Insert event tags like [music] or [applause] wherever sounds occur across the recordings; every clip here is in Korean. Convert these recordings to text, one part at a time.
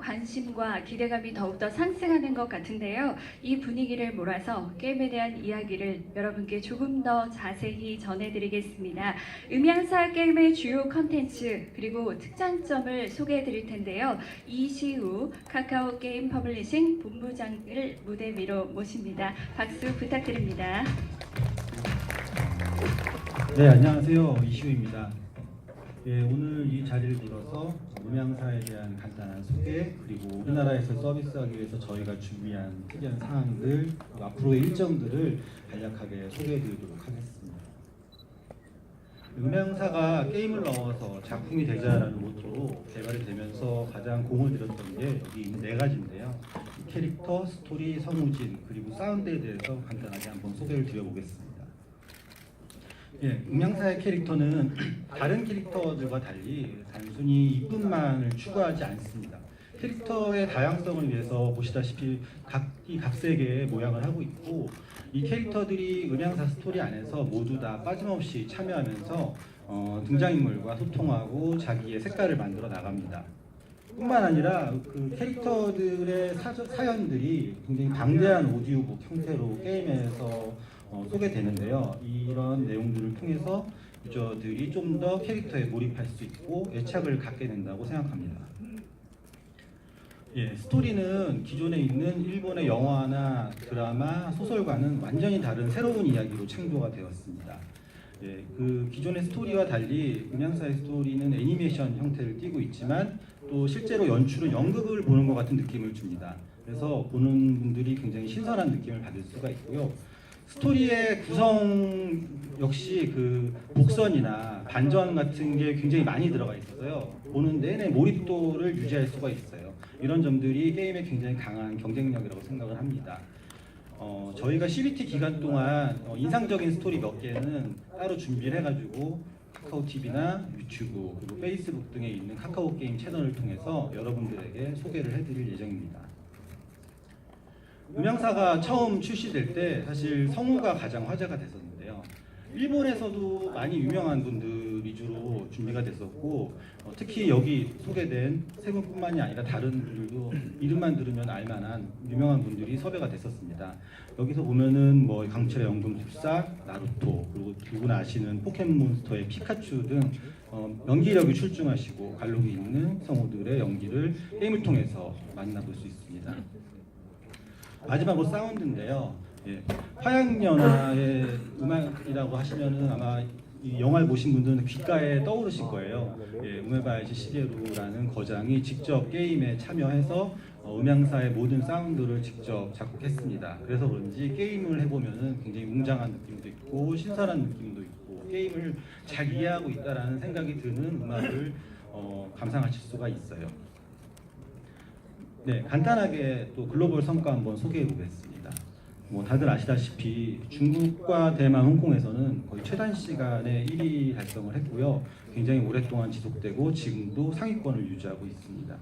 관심과 기대감이 더욱더 상승하는 것 같은데요. 이 분위기를 몰아서 게임에 대한 이야기를 여러분께 조금 더 자세히 전해드리겠습니다. 음향사 게임의 주요 컨텐츠 그리고 특장점을 소개해드릴 텐데요. 이시우 카카오 게임 퍼블리싱 본부장을 무대 위로 모십니다. 박수 부탁드립니다. 네, 안녕하세요. 이시우입니다. 예, 오늘 이 자리를 빌어서 음향사에 대한 간단한 소개 그리고 우리나라에서 서비스하기 위해서 저희가 준비한 특이한 사항들 앞으로의 일정들을 간략하게 소개해드리도록 하겠습니다. 음향사가 게임을 넣어서 작품이 되자라는 모토로 개발이 되면서 가장 공을 들였던 게 여기 있는 네 가지인데요. 캐릭터, 스토리, 성우진 그리고 사운드에 대해서 간단하게 한번 소개를 드려보겠습니다. 예, 음향사의 캐릭터는 [clears throat] 다른 캐릭터들과 달리 단순히 이쁨만을 추구하지 않습니다. 캐릭터의 다양성을 위해서 보시다시피 각기 각색의 모양을 하고 있고 이 캐릭터들이 음향사 스토리 안에서 모두 다 빠짐없이 참여하면서 어, 등장인물과 소통하고 자기의 색깔을 만들어 나갑니다. 뿐만 아니라 그 캐릭터들의 사, 사연들이 굉장히 방대한 오디오북 형태로 게임에서 어, 소개되는데요. 이런 내용들을 통해서 유저들이 좀 더 캐릭터에 몰입할 수 있고 애착을 갖게 된다고 생각합니다. 예, 스토리는 기존에 있는 일본의 영화나 드라마, 소설과는 완전히 다른 새로운 이야기로 창조가 되었습니다. 예, 그 기존의 스토리와 달리 음향사의 스토리는 애니메이션 형태를 띠고 있지만 또 실제로 연출은 연극을 보는 것 같은 느낌을 줍니다. 그래서 보는 분들이 굉장히 신선한 느낌을 받을 수가 있고요. 스토리의 구성 역시 그 복선이나 반전 같은 게 굉장히 많이 들어가 있어서요. 보는 내내 몰입도를 유지할 수가 있어요. 이런 점들이 게임에 굉장히 강한 경쟁력이라고 생각을 합니다. 어, 저희가 CBT 기간 동안 어, 인상적인 스토리 몇 개는 따로 준비를 해가지고 카카오 TV나 유튜브 그리고 페이스북 등에 있는 카카오 게임 채널을 통해서 여러분들에게 소개를 해드릴 예정입니다. 음향사가 처음 출시될 때 사실 성우가 가장 화제가 됐었는데요. 일본에서도 많이 유명한 분들 위주로 준비가 됐었고 어, 특히 여기 소개된 세 분뿐만이 아니라 다른 분들도 이름만 들으면 알만한 유명한 분들이 섭외가 됐었습니다. 여기서 보면은 뭐 강철의 연금술사, 나루토 그리고 누구나 아시는 포켓몬스터의 피카츄 등 어, 연기력이 출중하시고 관록이 있는 성우들의 연기를 게임을 통해서 만나볼 수 있습니다. 마지막으로 사운드인데요. 예, 화양연화의 음악이라고 하시면은 아마 이 영화를 보신 분들은 귓가에 떠오르실 거예요. 예, 우메바야시 시게루라는 거장이 직접 게임에 참여해서 어, 음향사의 모든 사운드를 직접 작곡했습니다. 그래서 그런지 게임을 해보면은 굉장히 웅장한 느낌도 있고 신선한 느낌도 있고 게임을 잘 이해하고 있다라는 생각이 드는 음악을 어, 감상하실 수가 있어요. 네, 간단하게 또 글로벌 성과 한번 소개해 보겠습니다. 뭐 다들 아시다시피 중국과 대만, 홍콩에서는 거의 최단 시간에 1위 달성을 했고요. 굉장히 오랫동안 지속되고 지금도 상위권을 유지하고 있습니다.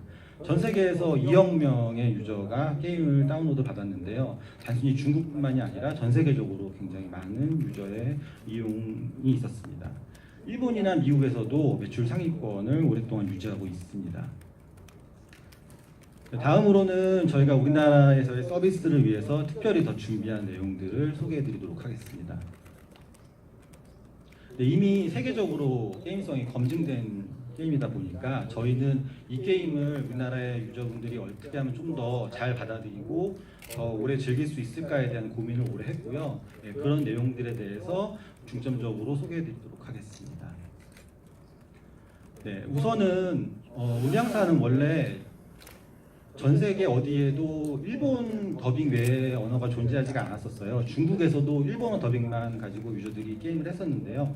전 세계에서 2억 명의 유저가 게임을 다운로드 받았는데요. 단순히 중국뿐만이 아니라 전 세계적으로 굉장히 많은 유저의 이용이 있었습니다. 일본이나 미국에서도 매출 상위권을 오랫동안 유지하고 있습니다. 다음으로는 저희가 우리나라에서의 서비스를 위해서 특별히 더 준비한 내용들을 소개해드리도록 하겠습니다. 네, 이미 세계적으로 게임성이 검증된 게임이다 보니까 저희는 이 게임을 우리나라의 유저분들이 어떻게 하면 좀 더 잘 받아들이고 더 오래 즐길 수 있을까에 대한 고민을 오래 했고요. 네, 그런 내용들에 대해서 중점적으로 소개해드리도록 하겠습니다. 네, 우선은 어, 음향사는 원래 전 세계 어디에도 일본 더빙 외의 언어가 존재하지가 않았었어요. 중국에서도 일본어 더빙만 가지고 유저들이 게임을 했었는데요.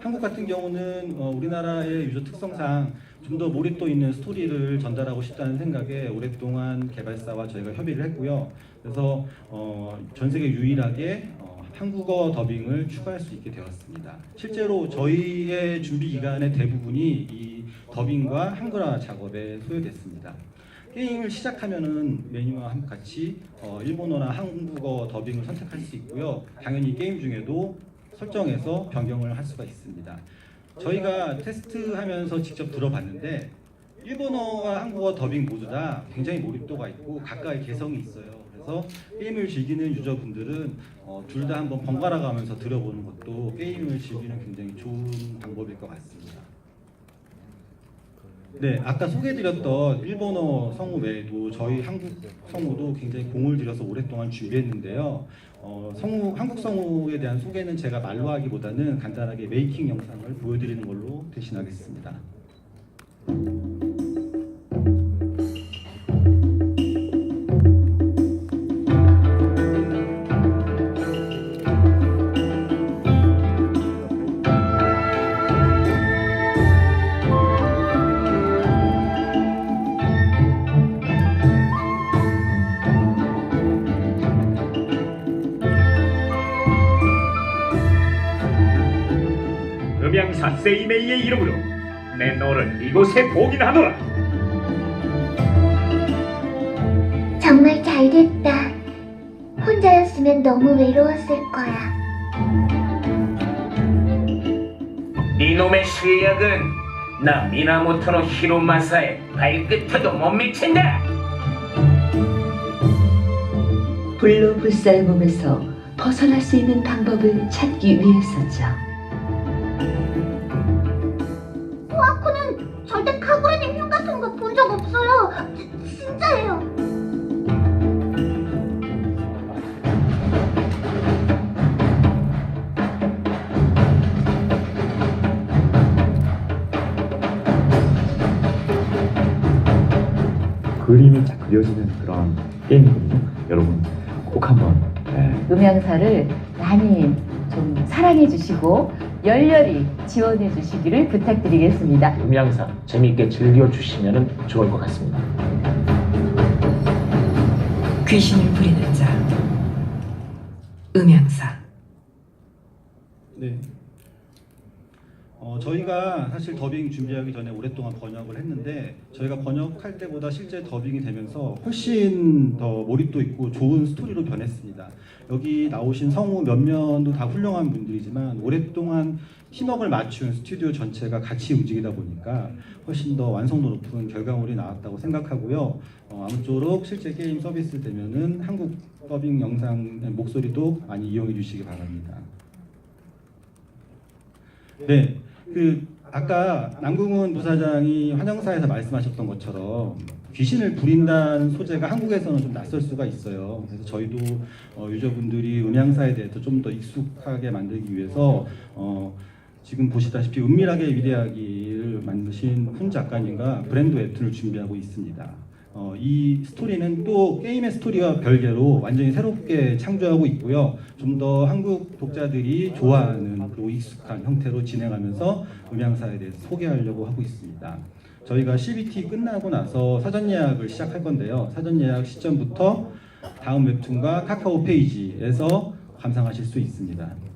한국 같은 경우는 어, 우리나라의 유저 특성상 좀 더 몰입도 있는 스토리를 전달하고 싶다는 생각에 오랫동안 개발사와 저희가 협의를 했고요. 그래서 어, 전 세계 유일하게 어, 한국어 더빙을 추가할 수 있게 되었습니다. 실제로 저희의 준비 기간의 대부분이 이 더빙과 한글화 작업에 소요됐습니다. 게임을 시작하면은 함- 같이 어, 일본어나 한국어 더빙을 선택할 수 있고요. 당연히 게임 중에도 설정해서 변경을 할 수가 있습니다. 저희가 테스트하면서 직접 들어봤는데 일본어와 한국어 더빙 모두 다 굉장히 몰입도가 있고 각각의 개성이 있어요. 그래서 게임을 즐기는 유저분들은 어, 둘 다 한번 번갈아 가면서 들어보는 것도 게임을 즐기는 굉장히 좋은 방법일 것 같습니다. 네, 아까 소개해드렸던 일본어 성우 외에도 저희 한국 성우도 굉장히 공을 들여서 오랫동안 준비했는데요. 어, 성우 한국 성우에 대한 소개는 제가 말로 하기보다는 간단하게 메이킹 영상을 보여드리는 걸로 대신하겠습니다. 음양사 세이메이의 이름으로 내 너를 이곳에 봉인하노라 정말 잘 됐다. 혼자였으면 너무 외로웠을 거야. 이놈의 실력은 나 미나모토로 히로마사의 발끝에도 못 미친다. 불로 불사의 몸에서 벗어날 수 있는 방법을 찾기 위해서죠. 코아코는 절대 카구레님 흉 같은 거 본 적 없어요. 지- 진짜예요. 그림이 딱 그려지는 그런 게임이거든요. 여러분 꼭 한번 네, 음향사를 많이 좀 사랑해 주시고 열렬히 지원해 주시기를 부탁드리겠습니다. 음양사 재미있게 즐겨주시면 좋을 것 같습니다. 귀신을 부리는 자 음양사 네. 어, 저희가 사실 더빙 준비하기 전에 오랫동안 번역을 했는데 저희가 번역할 때보다 실제 더빙이 되면서 훨씬 더 몰입도 있고 좋은 스토리로 변했습니다. 여기 나오신 성우 몇몇도 다 훌륭한 분들이지만 오랫동안 팀워크를 맞춘 스튜디오 전체가 같이 움직이다 보니까 훨씬 더 완성도 높은 결과물이 나왔다고 생각하고요. 어, 아무쪼록 실제 게임 서비스 되면은 한국 더빙 영상 목소리도 많이 이용해 주시기 바랍니다. 네, 그 아까 남궁훈 부사장이 환영사에서 말씀하셨던 것처럼 귀신을 부린다는 소재가 한국에서는 좀 낯설 수가 있어요. 그래서 저희도 어, 유저분들이 음향사에 대해서 좀 더 익숙하게 만들기 위해서 어, 지금 보시다시피 은밀하게 위대하기를 만드신 훈 작가님과 브랜드 웹툰을 준비하고 있습니다. 어, 이 스토리는 또 게임의 스토리와 별개로 완전히 새롭게 창조하고 있고요. 좀 더 한국 독자들이 좋아하는 그리고 익숙한 형태로 진행하면서 음향사에 대해서 소개하려고 하고 있습니다. 저희가 CBT 끝나고 나서 사전 예약을 시작할 건데요. 사전 예약 시점부터 다음 웹툰과 카카오 페이지에서 감상하실 수 있습니다.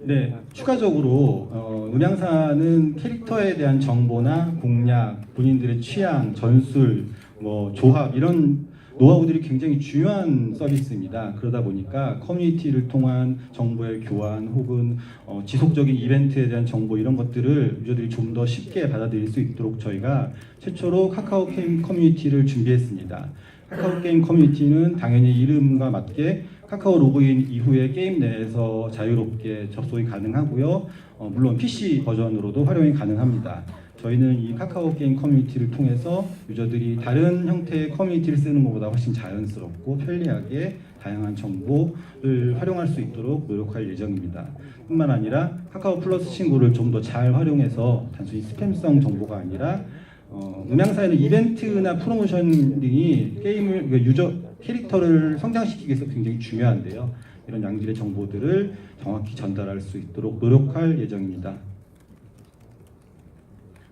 네, 추가적으로 어, 음향사는 캐릭터에 대한 정보나 공략, 본인들의 취향, 전술, 뭐 조합 이런 노하우들이 굉장히 중요한 서비스입니다. 그러다 보니까 커뮤니티를 통한 정보의 교환 혹은 어, 지속적인 이벤트에 대한 정보 이런 것들을 유저들이 좀 더 쉽게 받아들일 수 있도록 저희가 최초로 카카오 게임 커뮤니티를 준비했습니다. 카카오 게임 커뮤니티는 당연히 이름과 맞게 카카오 로그인 이후에 게임 내에서 자유롭게 접속이 가능하고요. 어, 물론 PC 버전으로도 활용이 가능합니다. 저희는 이 카카오 게임 커뮤니티를 통해서 유저들이 다른 형태의 커뮤니티를 쓰는 것보다 훨씬 자연스럽고 편리하게 다양한 정보를 활용할 수 있도록 노력할 예정입니다. 뿐만 아니라 카카오 플러스 친구를 좀 더 잘 활용해서 단순히 스팸성 정보가 아니라 어, 음향사에는 이벤트나 프로모션 등이 게임을 그러니까 유저 캐릭터를 성장시키기 위해서 굉장히 중요한데요. 이런 양질의 정보들을 정확히 전달할 수 있도록 노력할 예정입니다.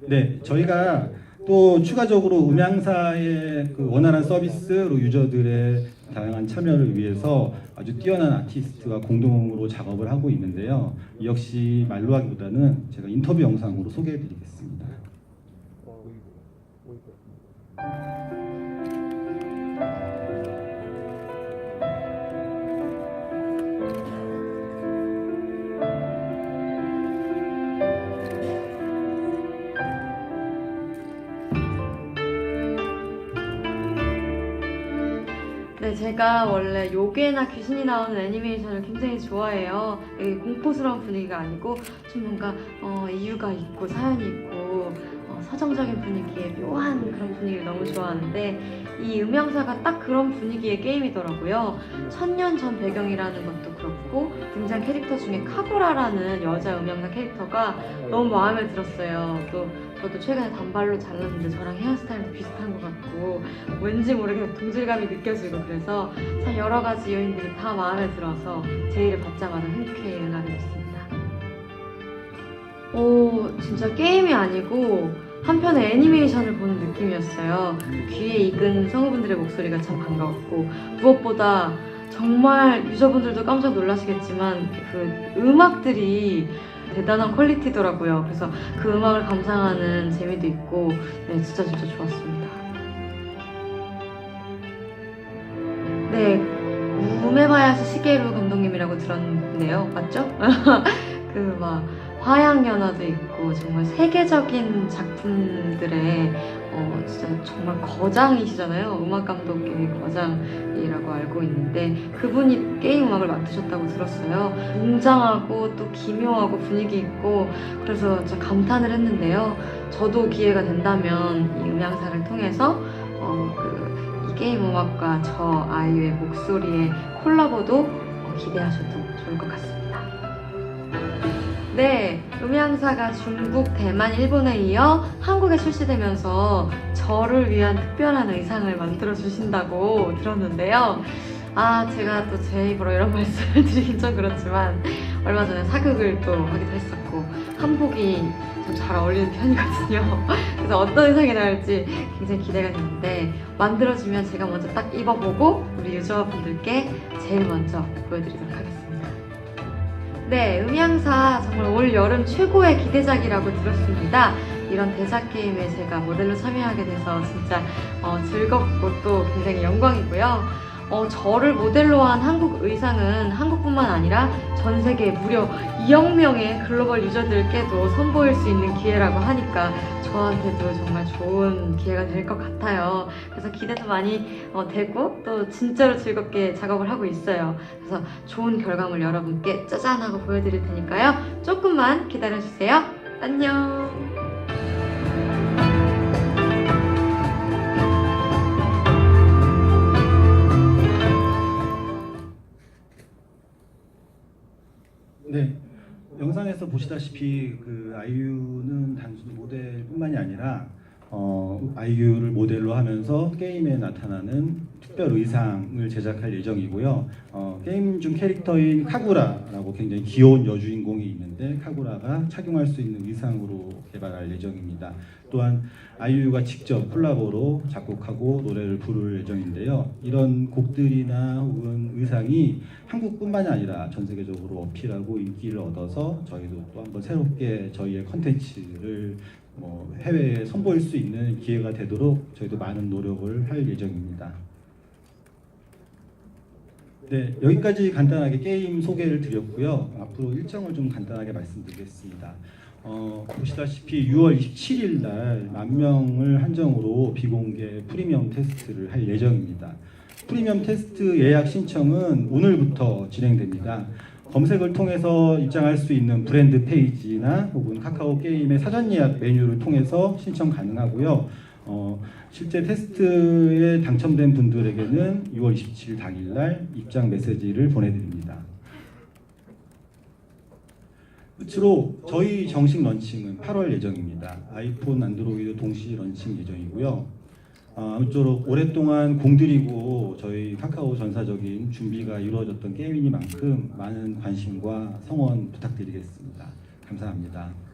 네, 저희가 또 추가적으로 음향사의 그 원활한 서비스로 유저들의 다양한 참여를 위해서 아주 뛰어난 아티스트와 공동으로 작업을 하고 있는데요. 이 역시 말로 하기보다는 제가 인터뷰 영상으로 소개해드리겠습니다. 네, 제가 원래 요괴나 귀신이 나오는 애니메이션을 굉장히 좋아해요. 이 공포스러운 분위기가 아니고 좀 뭔가 어, 이유가 있고 사연이 있고 어, 서정적인 분위기의 묘한 그런 분위기를 너무 좋아하는데 이 음향사가 딱 그런 분위기의 게임이더라고요. 천년 전 배경이라는 것도 그렇고 등장 캐릭터 중에 카구라라는 여자 음향사 캐릭터가 너무 마음에 들었어요. 또 저도 최근에 단발로 잘랐는데 저랑 헤어스타일도 비슷한 것 같고 왠지 모르게 동질감이 느껴지고 그래서 참 여러 가지 요인들이 다 마음에 들어서 제의를 받자마자 흔쾌히 응하게 됐습니다. 오, 진짜 게임이 아니고 한편의 애니메이션을 보는 느낌이었어요. 귀에 익은 성우분들의 목소리가 참 반가웠고 무엇보다 정말 유저분들도 깜짝 놀라시겠지만 그 음악들이 대단한 퀄리티더라고요. 그래서 그 음악을 감상하는 재미도 있고 네, 진짜 진짜 좋았습니다. 네, 우메바야시 시게루 감독님이라고 들었는데요. 맞죠? [laughs] 그 막 화양 연화도 있고 정말 세계적인 작품들의 어 진짜 정말 거장이시잖아요. 음악 감독의 거장이라고 알고 있는데 그분이 게임 음악을 맡으셨다고 들었어요. 웅장하고 또 기묘하고 분위기 있고 그래서 진짜 감탄을 했는데요. 저도 기회가 된다면 이 음향사를 통해서 어, 그, 이 게임 음악과 저 아이유의 목소리의 콜라보도 어, 기대하셔도 좋을 것 같습니다. 네, 음향사가 중국, 대만, 일본에 이어 한국에 출시되면서 저를 위한 특별한 의상을 만들어 주신다고 들었는데요. 아, 제가 또 제 입으로 이런 [laughs] 말씀을 드리긴 좀 그렇지만 얼마 전에 사극을 또 하기도 했었고 한복이 좀 잘 어울리는 편이거든요. [laughs] 그래서 어떤 의상이 나올지 굉장히 기대가 되는데 만들어주면 제가 먼저 딱 입어보고 우리 유저분들께 제일 먼저 보여드리도록 하겠습니다. 네, 음향사 정말 올 여름 최고의 기대작이라고 들었습니다. 이런 대작 게임에 제가 모델로 참여하게 돼서 진짜 어, 즐겁고 또 굉장히 영광이고요. 어, 저를 모델로 한 한국 의상은 한국뿐만 아니라 전 세계 무려 2억 명의 글로벌 유저들께도 선보일 수 있는 기회라고 하니까 저한테도 정말 좋은 기회가 될 것 같아요. 그래서 기대도 많이 어, 되고 또 진짜로 즐겁게 작업을 하고 있어요. 그래서 좋은 결과물 여러분께 짜잔 하고 보여드릴 테니까요. 조금만 기다려주세요. 안녕! 영상에서 보시다시피 그 아이유는 단순히 모델뿐만이 아니라 어, 아이유를 모델로 하면서 게임에 나타나는 특별 의상을 제작할 예정이고요. 어, 게임 중 캐릭터인 카구라라고 굉장히 귀여운 여주인공이 있는데 카구라가 착용할 수 있는 의상으로 개발할 예정입니다. 또한 아이유가 직접 콜라보로 작곡하고 노래를 부를 예정인데요. 이런 곡들이나 혹은 의상이 한국뿐만이 아니라 전 세계적으로 어필하고 인기를 얻어서 저희도 또 한번 새롭게 저희의 컨텐츠를 뭐 해외에 선보일 수 있는 기회가 되도록 저희도 많은 노력을 할 예정입니다. 네, 여기까지 간단하게 게임 소개를 드렸고요. 앞으로 일정을 좀 간단하게 말씀드리겠습니다. 어, 보시다시피 6월 27일 날 만 명을 한정으로 비공개 프리미엄 테스트를 할 예정입니다. 프리미엄 테스트 예약 신청은 오늘부터 진행됩니다. 검색을 통해서 입장할 수 있는 브랜드 페이지나 혹은 카카오 게임의 사전 예약 메뉴를 통해서 신청 가능하고요. 어, 실제 테스트에 당첨된 분들에게는 6월 27일 당일날 입장 메시지를 보내드립니다. 끝으로 저희 정식 런칭은 8월 예정입니다. 아이폰, 안드로이드 동시 런칭 예정이고요. 아, 아무쪼록 오랫동안 공들이고 저희 카카오 전사적인 준비가 이루어졌던 게임이니만큼 많은 관심과 성원 부탁드리겠습니다. 감사합니다.